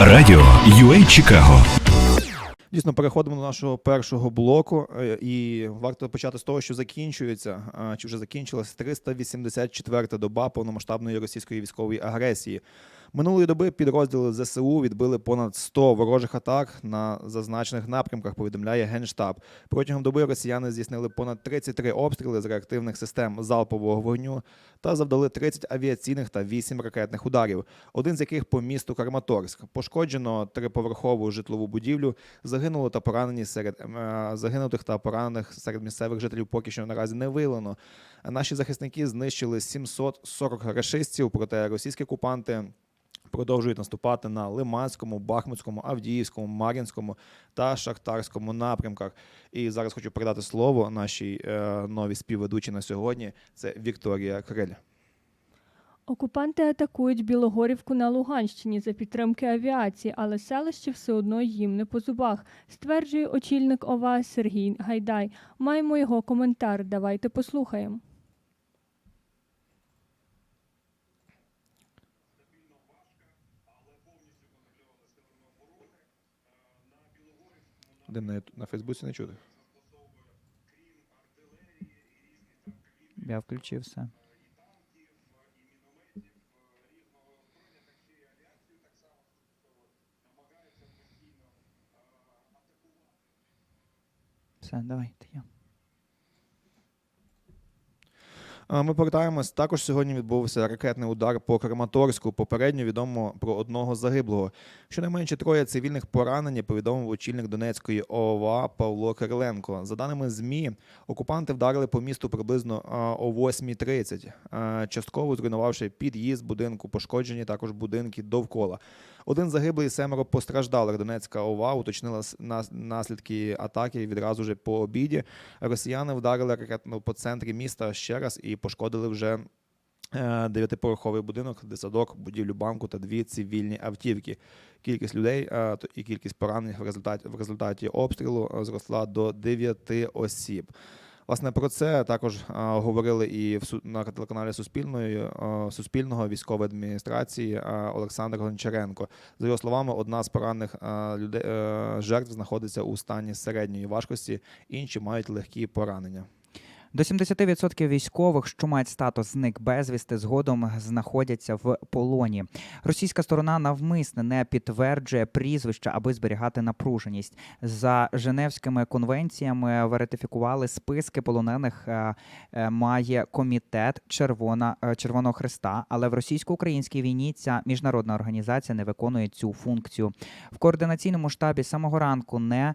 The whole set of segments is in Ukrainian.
Радіо UA Чикаго. Дійсно, переходимо до нашого першого блоку, е, і варто почати з того, що закінчується чи вже закінчилась 384-та доба повномасштабної російської військової агресії. Минулої доби підрозділи ЗСУ відбили понад 100 ворожих атак на зазначених напрямках. Повідомляє генштаб. Протягом доби росіяни здійснили понад 33 обстріли з реактивних систем залпового вогню та завдали 30 авіаційних та 8 ракетних ударів. Один з яких по місту Краматорськ. Пошкоджено триповерхову житлову будівлю. Загинуло та поранені серед е, загинутих та поранених серед місцевих жителів поки що наразі не виявлено. Наші захисники знищили 740 рашистів, проте російські окупанти. Продовжують наступати на Лиманському, Бахмутському, Авдіївському, Мар'їнському та Шахтарському напрямках. І зараз хочу передати слово нашій е, новій співведучій на сьогодні. Це Вікторія Криль. Окупанти атакують Білогорівку на Луганщині за підтримки авіації, але селище все одно їм не по зубах, стверджує очільник ОВА Сергій Гайдай. Маємо його коментар. Давайте послухаємо. Де на, на Фейсбуці не чути. Я включив все. Все, давайте я. А, Ми повертаємось. Також сьогодні відбувся ракетний удар по Краматорську. Попередньо відомо про одного загиблого. Щонайменше троє цивільних поранені, повідомив очільник Донецької ОВА Павло Кириленко. За даними ЗМІ, окупанти вдарили по місту приблизно о 8.30, а, частково зруйнувавши під'їзд будинку, пошкоджені також будинки довкола. Один загиблий, семеро постраждалих. Донецька ОВА уточнила наслідки атаки відразу же по обіді. Росіяни вдарили ракетно по центрі міста ще раз і пошкодили вже. е, Дев'ятиповерховий будинок, десяток, будівлю банку та дві цивільні автівки. Кількість людей е, і кількість поранених в результаті в результаті обстрілу е, зросла до 9 осіб. Власне про це також е, говорили і в на телеканалі Суспільної е, Суспільного військової адміністрації е, Олександр Гончаренко. За його словами, одна з поранених е, людей е, жертв знаходиться у стані середньої важкості, інші мають легкі поранення. До 70% військових, що мають статус зник безвісти, згодом знаходяться в полоні. Російська сторона навмисне не підтверджує прізвища, аби зберігати напруженість. За Женевськими конвенціями верифікували списки полонених. е, е, Має комітет Червона е, Червоного Христа, але в російсько-українській війні ця міжнародна організація не виконує цю функцію. В координаційному штабі самого ранку не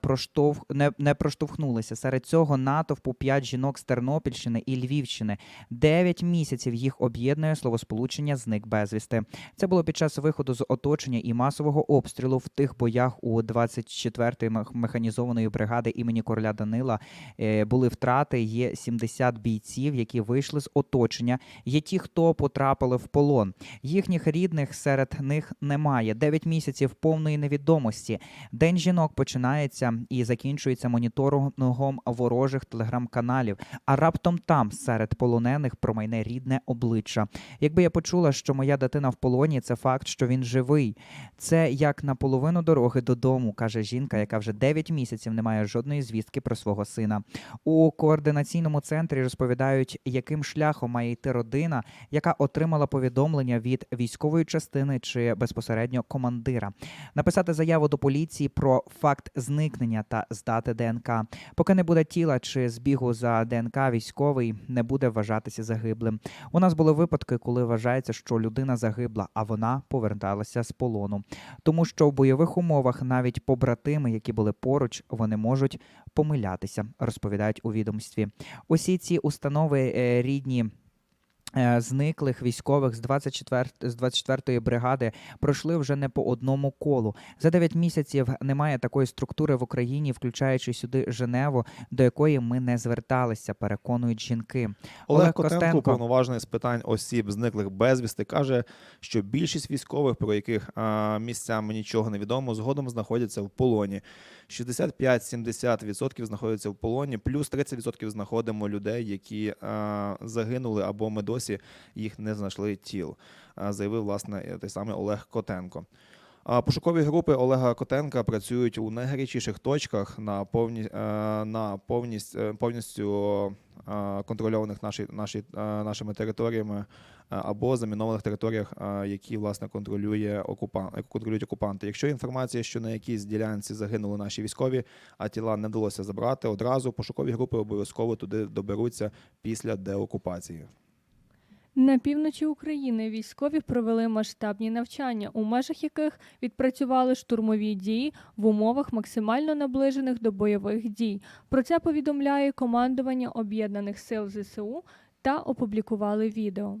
проштовх не, не проштовхнулися. Серед цього натовпу 5 жінок з Тернопільщини і Львівщини. 9 місяців їх об'єднує словосполучення зник безвісти. Це було під час виходу з оточення і масового обстрілу в тих боях у 24-ї механізованої бригади імені короля Данила. Е, Були втрати. Є 70 бійців, які вийшли з оточення. Є ті, хто потрапили в полон. Їхніх рідних серед них немає. 9 місяців повної невідомості. День жінок починається і закінчується моніторингом ворожих телеграм-каналів. А раптом там, серед полонених, промайне рідне обличчя. Якби я почула, що моя дитина в полоні, це факт, що він живий. Це як на половину дороги додому, каже жінка, яка вже 9 місяців не має жодної звістки про свого сина. У координаційному центрі розповідають, яким шляхом має йти родина, яка отримала повідомлення від військової частини чи безпосередньо командира. Написати заяву до поліції про факт зникнення та здати ДНК. Поки не буде тіла чи збігу за ДНК, військовий не буде вважатися загиблим. У нас були випадки, коли вважається, що людина загибла, а вона поверталася з полону. Тому що в бойових умовах навіть побратими, які були поруч, вони можуть помилятися, розповідають у відомстві. Усі ці установи е, рідні. Е, Зниклих військових з 24, з 24-ї бригади пройшли вже не по одному колу. За 9 місяців немає такої структури в Україні, включаючи сюди Женеву, до якої ми не зверталися, переконують жінки. Олег Котенко, уповноважений з питань осіб, зниклих безвісти, каже, що більшість військових, про яких а, місцями нічого не відомо, згодом знаходяться в полоні. 65-70% знаходяться в полоні, плюс 30% знаходимо людей, які а, загинули або ми досі їх не знайшли тіл, а, заявив власне той самий Олег Котенко. Пошукові групи Олега Котенка працюють у найгарячіших точках на повні е, на повність е, повністю е, контрольованих наші, наші, е, нашими територіями е, або замінованих територіях, е, які власне контролює окупант, контролюють окупанти. Якщо інформація, що на якійсь ділянці загинули наші військові, а тіла не вдалося забрати, одразу пошукові групи обов'язково туди доберуться після деокупації. На півночі України військові провели масштабні навчання, у межах яких відпрацювали штурмові дії в умовах максимально наближених до бойових дій. Про це повідомляє командування об'єднаних сил ЗСУ та опублікували відео.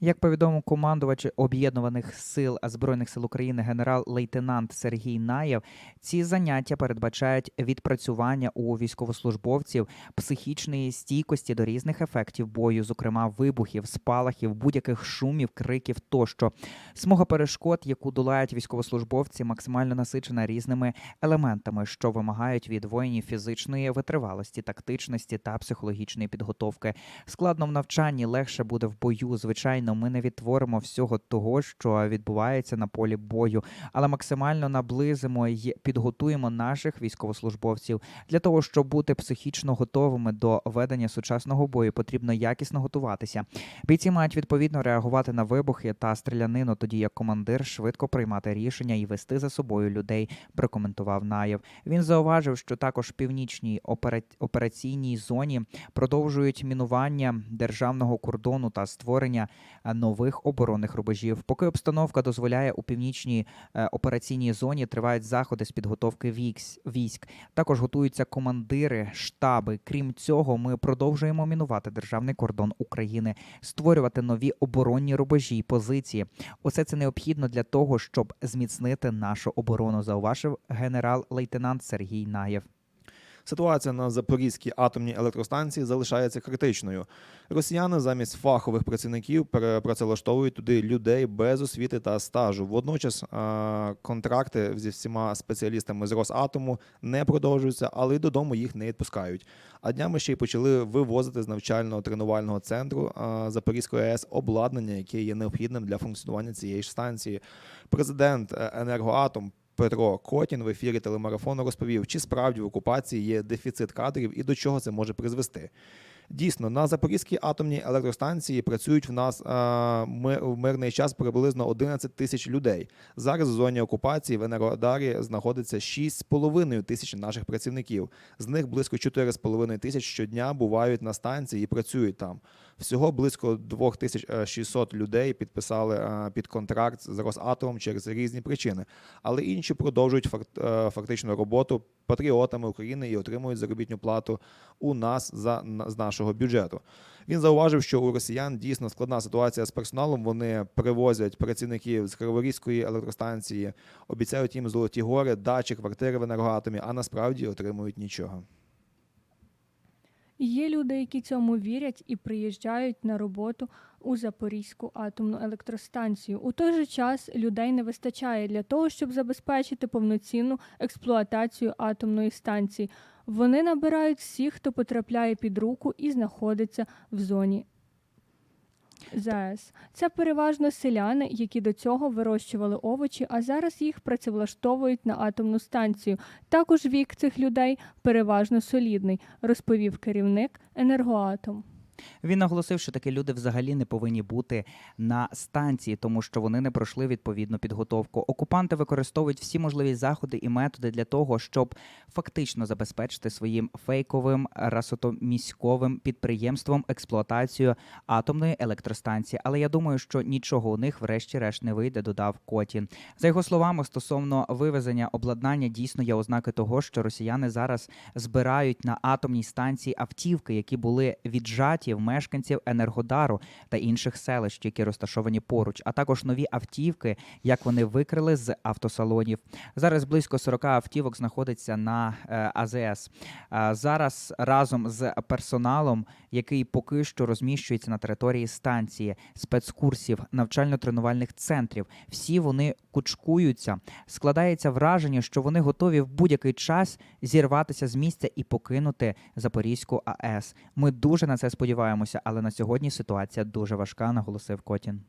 Як повідомив командувач об'єднаних сил збройних сил України генерал-лейтенант Сергій Наєв, ці заняття передбачають відпрацювання у військовослужбовців психічної стійкості до різних ефектів бою, зокрема вибухів, спалахів, будь-яких шумів, криків тощо. Смуга перешкод, яку долають військовослужбовці, максимально насичена різними елементами, що вимагають від воїнів фізичної витривалості, тактичності та психологічної підготовки. Складно в навчанні легше буде в бою. Звичайно, ми не відтворимо всього того, що відбувається на полі бою, але максимально наблизимо і підготуємо наших військовослужбовців для того, щоб бути психічно готовими до ведення сучасного бою. Потрібно якісно готуватися. Бійці мають відповідно реагувати на вибухи та стрілянину, тоді як командир швидко приймати рішення і вести за собою людей. Прокоментував Наєв. Він зауважив, що також в північній операційній зоні продовжують мінування державного кордону та створення нових оборонних рубежів. Поки обстановка дозволяє у північній е, операційній зоні тривають заходи з підготовки військ. Також готуються командири, штаби. Крім цього, ми продовжуємо мінувати державний кордон України, створювати нові оборонні рубежі й позиції. Усе це необхідно для того, щоб зміцнити нашу оборону. Зауважив генерал-лейтенант Сергій Наєв. Ситуація на Запорізькій атомній електростанції залишається критичною. Росіяни замість фахових працівників перепрацевлаштовують туди людей без освіти та стажу. Водночас контракти зі всіма спеціалістами з Росатому не продовжуються, але й додому їх не відпускають. А днями ще й почали вивозити з навчально-тренувального центру е, Запорізької АЕС обладнання, яке є необхідним для функціонування цієї ж станції. Президент е, Енергоатом Петро Котін в ефірі телемарафону розповів, чи справді в окупації є дефіцит кадрів і до чого це може призвести. Дійсно, на Запорізькій атомній електростанції працюють в нас е, ми, в мирний час приблизно 11 тисяч людей. Зараз в зоні окупації в Енергодарі знаходиться 6,5 тисяч наших працівників. З них близько 4,5 тисяч щодня бувають на станції і працюють там. Всього близько 2600 людей підписали е, під контракт з Росатомом через різні причини, але інші продовжують факт, е, фактичну роботу патріотами України і отримують заробітну плату у нас за з нашого бюджету. Він зауважив, що у росіян дійсно складна ситуація з персоналом. Вони привозять працівників з Криворізької електростанції, обіцяють їм золоті гори, дачі, квартири в енергоатомі, а насправді отримують нічого. Є люди, які цьому вірять і приїжджають на роботу у Запорізьку атомну електростанцію. У той же час людей не вистачає для того, щоб забезпечити повноцінну експлуатацію атомної станції. Вони набирають всіх, хто потрапляє під руку і знаходиться в зоні. ЗАЕС. Це переважно селяни, які до цього вирощували овочі, а зараз їх працевлаштовують на атомну станцію. Також вік цих людей переважно солідний, розповів керівник енергоатом. Він наголосив, що такі люди взагалі не повинні бути на станції, тому що вони не пройшли відповідну підготовку. Окупанти використовують всі можливі заходи і методи для того, щоб фактично забезпечити своїм фейковим расотоміськовим підприємством експлуатацію атомної електростанції. Але я думаю, що нічого у них, врешті-решт, не вийде, додав Котін. За його словами, стосовно вивезення обладнання, дійсно є ознаки того, що росіяни зараз збирають на атомній станції автівки, які були віджаті в мешканців Енергодару та інших селищ, які розташовані поруч, а також нові автівки, як вони викрили з автосалонів. Зараз близько 40 автівок знаходиться на е, АЗС. А Зараз разом з персоналом, який поки що розміщується на території станції, спецкурсів, навчально-тренувальних центрів, всі вони кучкуються. Складається враження, що вони готові в будь-який час зірватися з місця і покинути Запорізьку АЕС. Ми дуже на це сподіваємося, але на сьогодні ситуація дуже важка, наголосив Котін.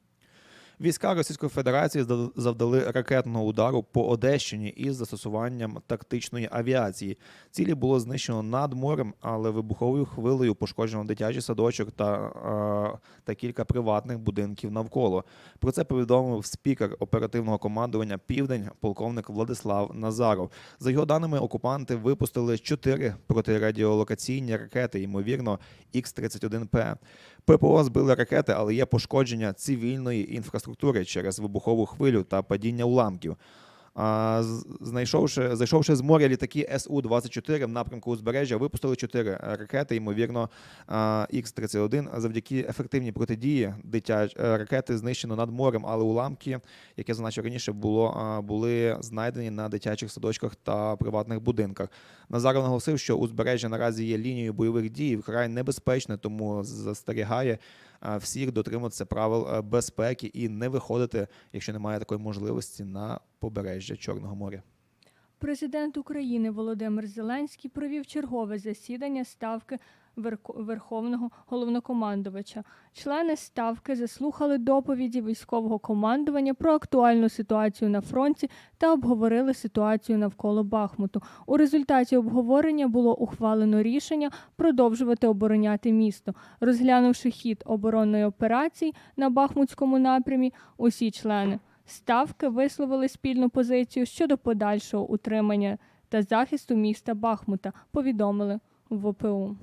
Війська Російської Федерації завдали ракетного удару по Одещині із застосуванням тактичної авіації. Цілі було знищено над морем, але вибуховою хвилею пошкоджено дитячий садочок та, та кілька приватних будинків навколо. Про це повідомив спікер оперативного командування Південь, полковник Владислав Назаров. За його даними, окупанти випустили чотири протирадіолокаційні ракети, ймовірно, Х-31П. ППО збили ракети, але є пошкодження цивільної інфраструктури через вибухову хвилю та падіння уламків. Знайшовши, зайшовши з моря літаки Су-24 в напрямку узбережжя, випустили чотири ракети, ймовірно, Х-31. Завдяки ефективній протидії дитяч... е, ракети знищено над морем, але уламки, як я зазначив раніше, було, були знайдені на дитячих садочках та приватних будинках. Назаров наголосив, що узбережжя наразі є лінією бойових дій, вкрай небезпечне, тому застерігає всіх дотримуватися правил е, безпеки і не виходити, якщо немає такої можливості, на побережжя Чорного моря. Президент України Володимир Зеленський провів чергове засідання ставки Верховного головнокомандувача. Члени ставки заслухали доповіді військового командування про актуальну ситуацію на фронті та обговорили ситуацію навколо Бахмуту. У результаті обговорення було ухвалено рішення продовжувати обороняти місто. Розглянувши хід оборонної операції на Бахмутському напрямі, усі члени ставки висловили спільну позицію щодо подальшого утримання та захисту міста Бахмута, повідомили в ОПУ.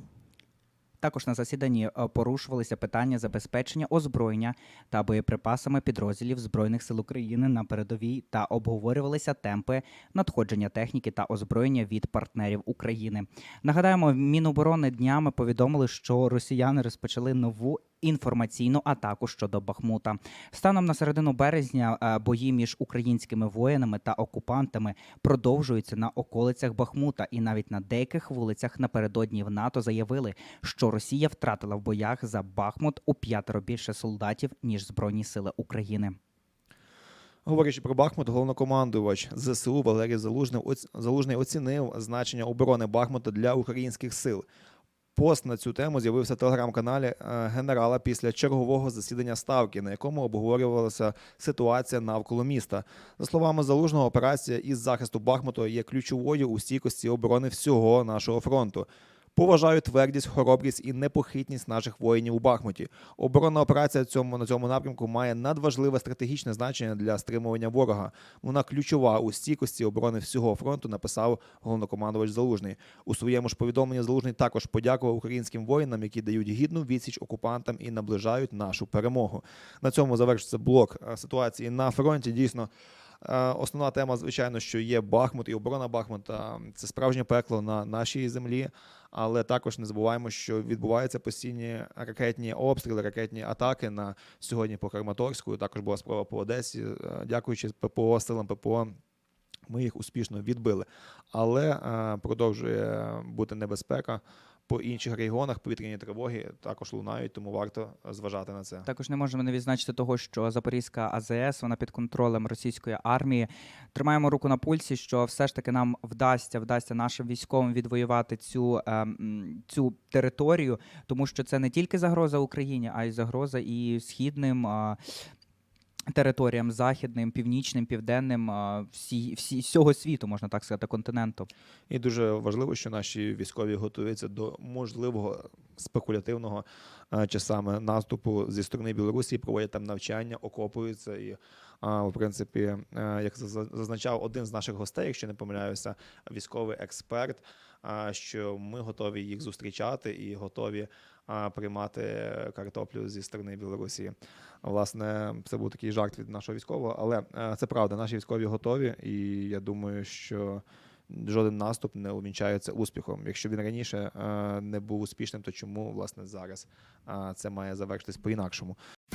Також на засіданні е, порушувалися питання забезпечення озброєння та боєприпасами підрозділів Збройних сил України на передовій та обговорювалися темпи надходження техніки та озброєння від партнерів України. Нагадаємо, Міноборони днями повідомили, що росіяни розпочали нову інформаційну атаку щодо Бахмута. Станом на середину березня е, бої між українськими воїнами та окупантами продовжуються на околицях Бахмута, і навіть на деяких вулицях напередодні в НАТО заявили, що Росія втратила в боях за Бахмут у п'ятеро більше солдатів ніж Збройні сили України. Говорячи про Бахмут, головнокомандувач ЗСУ Валерій Залужний, оцінив значення оборони Бахмута для українських сил. Пост на цю тему з'явився в телеграм-каналі е, генерала після чергового засідання ставки, на якому обговорювалася ситуація навколо міста. За словами залужного, операція із захисту Бахмуту є ключовою у стійкості оборони всього нашого фронту. Поважаю твердість, хоробрість і непохитність наших воїнів у Бахмуті. Оборонна операція цьому на цьому напрямку має надважливе стратегічне значення для стримування ворога. Вона ключова у стійкості оборони всього фронту. Написав головнокомандувач Залужний. У своєму ж повідомленні Залужний також подякував українським воїнам, які дають гідну відсіч окупантам і наближають нашу перемогу. На цьому завершиться блок ситуації на фронті. Дійсно. Е, Основна тема, звичайно, що є Бахмут і оборона Бахмута. Це справжнє пекло на нашій землі. Але також не забуваємо, що відбуваються постійні ракетні обстріли, ракетні атаки на сьогодні по Краматорську. Також була спроба по Одесі. Е, Дякуючи ППО, силам ППО, ми їх успішно відбили. Але е, продовжує бути небезпека. По інших регіонах повітряні тривоги також лунають, тому варто зважати на це. Також не можемо не відзначити того, що Запорізька АЗС вона під контролем російської армії. Тримаємо руку на пульсі, що все ж таки нам вдасться вдасться нашим військовим відвоювати цю, ем, цю територію, тому що це не тільки загроза Україні, а й загроза і східним. Територіям західним, північним, південним, всі, всі всього світу, можна так сказати, континенту. І дуже важливо, що наші військові готуються до можливого спекулятивного часами наступу зі сторони Білорусі, проводять там навчання, окопуються. І, в принципі, е, як зазна- зазначав один з наших гостей, якщо не помиляюся, військовий експерт, що ми готові їх зустрічати і готові приймати картоплю зі сторони Білорусі. Власне, це був такий жарт від нашого військового, але е, це правда, наші військові готові, і я думаю, що жоден наступ не увінчається успіхом. Якщо він раніше е, не був успішним, то чому власне зараз е, це має завершитись по-інакшому?